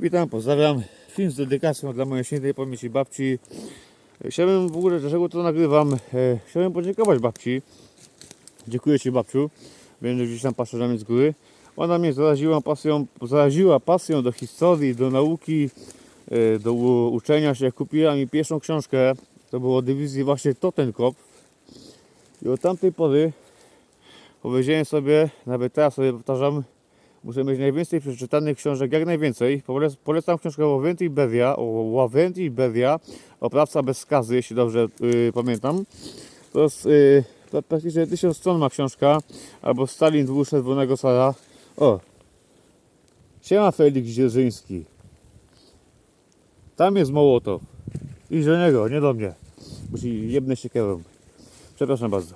Witam, pozdrawiam. Film z dedykacją dla mojej świętej pamięci babci. Chciałbym w ogóle, dlaczego to nagrywam? E, Chciałbym podziękować babci. Dziękuję Ci babciu. Będę gdzieś tam patrzę na mnie z góry. Ona mnie zaraziła pasją, zaraziła pasją do historii, do nauki, e, do uczenia się. Kupiła mi pierwszą książkę. To było dywizji właśnie Totenkopf. I od tamtej pory powiedziałem sobie, nawet teraz sobie powtarzam, Muszę mieć najwięcej przeczytanych książek, jak najwięcej. Polec- Polecam książkę Ławęty i Beria, o Ławęty i Beria, Oprawca bez skazy, jeśli dobrze y, pamiętam. To jest y, to praktycznie tysiąc stron ma książka, albo Stalin dwóch czerwonego cara. O! Siema Felix Dzierżyński. Tam jest Mołotow. I do niego, nie do mnie. Ci jebnę się kierą. Przepraszam bardzo.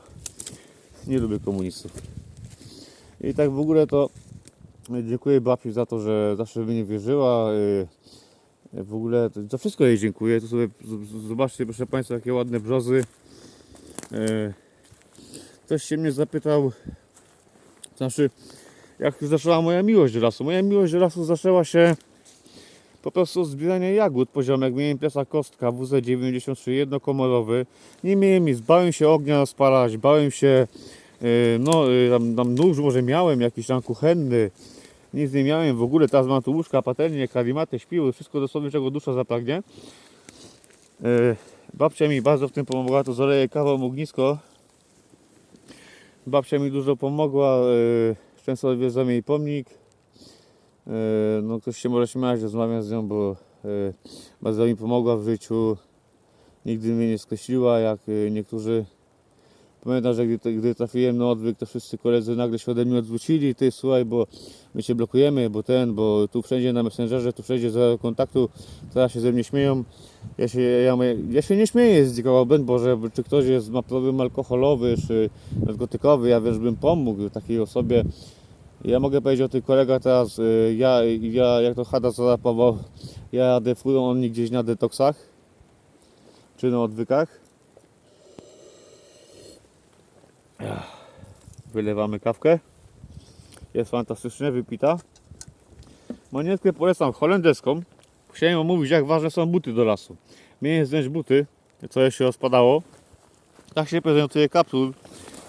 Nie lubię komunistów. I tak w ogóle to Dziękuję babci za to, że zawsze w mnie wierzyła. y, W ogóle za wszystko jej dziękuję. Tu sobie zobaczcie, proszę Państwa, jakie ładne brzozy. Y, Ktoś się mnie zapytał, znaczy, jak zaczęła moja miłość do lasu. Moja miłość do lasu zaczęła się po prostu zbierania jagód poziomek. Miałem plesa kostka WZ93 jednokomorowy. Nie miałem nic, bałem się ognia spalać, bałem się y, no, tam, tam nóż może miałem jakiś tam kuchenny, nic nie miałem w ogóle, teraz mam tu łóżka, patelnie, karimaty, śpiły, wszystko dosłownie czego dusza zapragnie. Y, Babcia mi bardzo w tym pomogła, to zaleję kawą ognisko. Babcia mi dużo pomogła, y, często odwiedzam jej pomnik. Y, No ktoś się może śmiać, rozmawiam z nią, bo y, bardzo mi pomogła w życiu. Nigdy mnie nie skreśliła, jak y, niektórzy Pamiętam, że gdy, gdy trafiłem na odwyk, to wszyscy koledzy nagle się ode mnie odwrócili. Ty słuchaj, bo my cię blokujemy, bo ten, bo tu wszędzie na Messengerze, tu wszędzie za kontaktu, teraz się ze mnie śmieją. Ja się, ja, mówię, ja się nie śmieję z dzikoła Ben, bo że czy ktoś jest ma problem alkoholowy, czy narkotykowy, ja wiesz, bym pomógł takiej osobie. Ja mogę powiedzieć o tych kolegach teraz, y, ja, ja jak to Hada zarapował, ja jadę furą, oni gdzieś na detoksach, czy na odwykach. Wylewamy kawkę. Jest fantastycznie wypita. Manietkę polecam holenderską. Chciałem omówić jak ważne są buty do lasu. Miałem zdjąć buty, co się rozpadało. Tak się prezentuje kapsul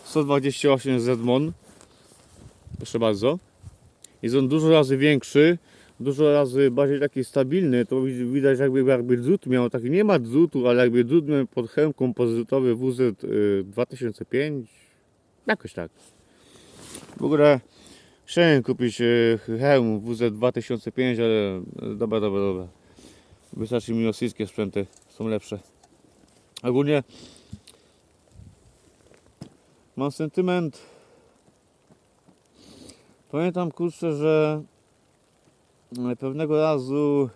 128 Zedmon. Proszę bardzo. Jest on dużo razy większy, dużo razy bardziej taki stabilny. To wi- widać jakby, jakby drut miał, taki nie ma drutu, ale jakby drut miał pod hełm kompozytowy WZ y, 2005. Jakoś tak. W ogóle chciałem kupić e, hełm WZ 2005, ale e, dobra, dobra, dobra. Wystarczy mi rosyjskie sprzęty, są lepsze. Ogólnie mam sentyment. Pamiętam kurczę, że e, pewnego razu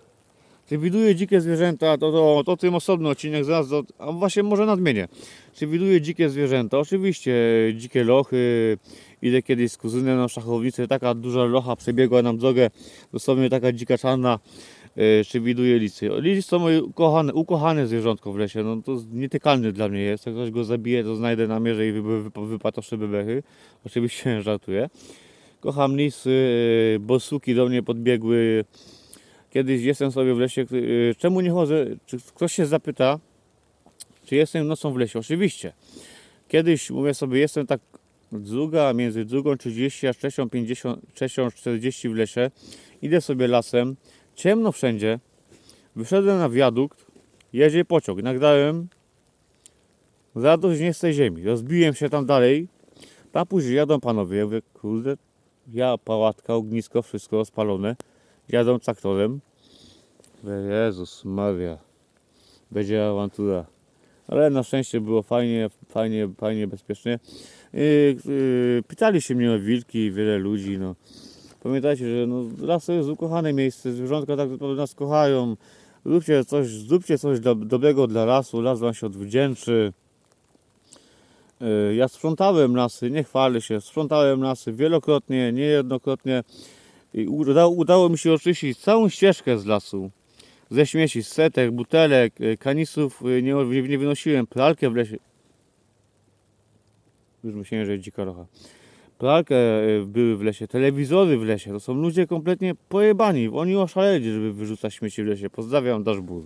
czy widuję dzikie zwierzęta, to, to, to tym osobny odcinek zaraz, do, a właśnie może nadmienię. Czy widuję dzikie zwierzęta? Oczywiście dzikie lochy. Idę kiedyś z kuzynem na szachownicę, taka duża locha przebiegła nam drogę, dosłownie taka dzika czarna. E, Czy widuję licy? Licy to moje ukochane, ukochane zwierzątko w lesie, no to nietykalny dla mnie jest. Jak ktoś go zabije, to znajdę na mierze i wy- wy- wypatoszę bebechy. Oczywiście żartuję. Kocham lisy, e, borsuki do mnie podbiegły. Kiedyś jestem sobie w lesie, e, czemu nie chodzę? Czy ktoś się zapyta, czy jestem nocą w lesie? Oczywiście. Kiedyś mówię sobie, jestem tak druga, między drugą 30 a trzecią 50, trzecią 40 w lesie. Idę sobie lasem, ciemno wszędzie. Wyszedłem na wiadukt, jedzie pociąg. Nagrałem radość nie z tej ziemi. Rozbiłem się tam dalej. Tam później jadą panowie. Ja mówię, kurde, ja, pałatka, ognisko, wszystko spalone. Jadą traktorem. Jezus Maria, będzie awantura. Ale na szczęście było fajnie, fajnie, fajnie, bezpiecznie. Yy, yy, pytali się mnie o wilki, wiele ludzi. No. Pamiętajcie, że no, las to jest ukochane miejsce, zwierzątka tak naprawdę nas kochają. Róbcie coś, zróbcie coś do, dobrego dla lasu, las wam się odwdzięczy. Yy, Ja sprzątałem lasy, nie chwalę się, sprzątałem lasy wielokrotnie, niejednokrotnie. I udało, udało mi się oczyścić całą ścieżkę z lasu. Ze śmieci, setek, butelek, y, kanistrów y, nie, nie wynosiłem, pralkę w lesie. Już myślałem, że dzika rocha. pralkę e, były w lesie, telewizory w lesie. To są ludzie kompletnie pojebani. Oni oszaleli, żeby wyrzucać śmieci w lesie. Pozdrawiam, Daszbur.